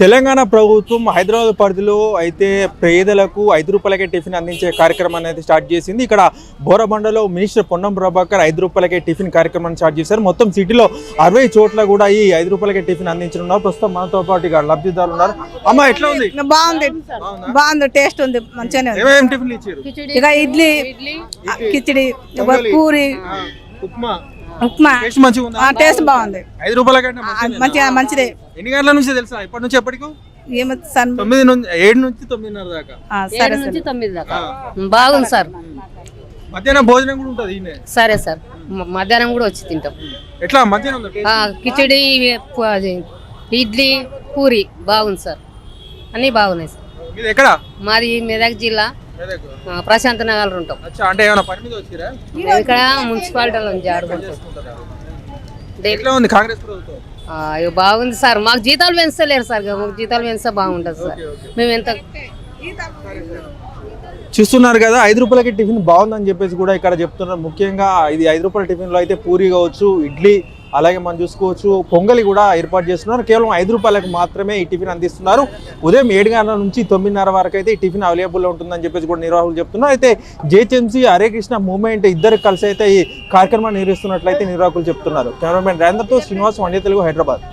తెలంగాణ ప్రభుత్వం హైదరాబాద్ పరిధిలో అయితే పేదలకు ఐదు రూపాయలకే టిఫిన్ అందించే కార్యక్రమాన్ని అయితే స్టార్ట్ చేసింది. ఇక్కడ బోరబండలో మినిస్టర్ పొన్నం ప్రభాకర్ ఐదు రూపాయలకే టిఫిన్ కార్యక్రమాన్ని స్టార్ట్ చేశారు. మొత్తం సిటీలో అరవై చోట్ల కూడా ఈ ఐదు రూపాయలకే టిఫిన్ అందించనున్నారు. ప్రస్తుతం మనతో పాటు ఇక్కడ లబ్ధిదారులు ఉన్నారు. అమ్మ ఎట్లా ఉంది? బాగుంది. బాగుంది. టేస్ట్ ఉంది. మంచిగానే ఇచ్చారు? ఇక ఇడ్లీ కిచిడి పూరి. ఉప్మా. ఉప్మా. టేస్ట్ మంచిగా ఉందా? ఆ, టేస్ట్ బాగుంది. ఐదు రూపాయలకంటే ఆ, మంచిదేనా? మంచిగా మంచిదే. ఎన్ని గంటల నుంచి తెలుసా? ఎప్పటి నుంచి ఎప్పటికి? ఏమో సార్ తొమ్మిది నుంచి ఏడు నుంచి తొమ్మిదిన్నర దాకా. ఆ, సరే నుంచి తొమ్మిది దాకా. బాగుంది సార్. మధ్యాహ్నం భోజనం కూడా ఉంటుంది సరే సార్. మధ్యాహ్నం కూడా వచ్చి తింటాం. ఎట్లా? మధ్యాహ్నం ఉందా టేస్ట్? ఆ, కిచడి ఇడ్లీ పూరి. బాగుంది సార్. అన్నీ బాగున్నాయి సార్. మీది ఎక్కడ? మాది మెదక్ జిల్లా. ప్రశాంత్ నగర్లో ఉంటాం. అచ్చా అంటే ఏమైనా పని మీద వచ్చిరా? మేము ఇక్కడ మున్సిపాలిటీలో ఎట్లా ఉంది కాంగ్రెస్ ప్రభుత్వం? ఇక బాగుంది సార్. మాకు జీతాలు పెంచలేరు సార్. ఇక మాకు జీతాలు పెంచితే బాగుంటుంది సార్. మేము ఎంత చూస్తున్నారు కదా ఐదు రూపాయలకి టిఫిన్ బాగుందని చెప్పేసి కూడా ఇక్కడ చెప్తున్నారు. ముఖ్యంగా ఇది ఐదు రూపాయల టిఫిన్లో అయితే పూరి కావచ్చు ఇడ్లీ అలాగే మనం చూసుకోవచ్చు పొంగలి కూడా ఏర్పాటు చేస్తున్నారు. కేవలం ఐదు రూపాయలకు మాత్రమే ఈ టిఫిన్ అందిస్తున్నారు. ఉదయం ఏడు గంటల నుంచి తొమ్మిదిన్నర వరకు అయితే ఈ టిఫిన్ అవైలబుల్లో ఉంటుందని చెప్పేసి కూడా నిర్వాహకులు చెప్తున్నారు. అయితే జేహెచ్ఎంసీ హరే కృష్ణ మూవ్మెంట్ ఇద్దరు కలిసి అయితే ఈ కార్యక్రమాన్ని నిర్వహిస్తున్నట్లయితే నిర్వాహకులు చెప్తున్నారు. కెమెరామెన్ రేందర్తో శ్రీనివాస్ వండే తెలుగు హైదరాబాద్.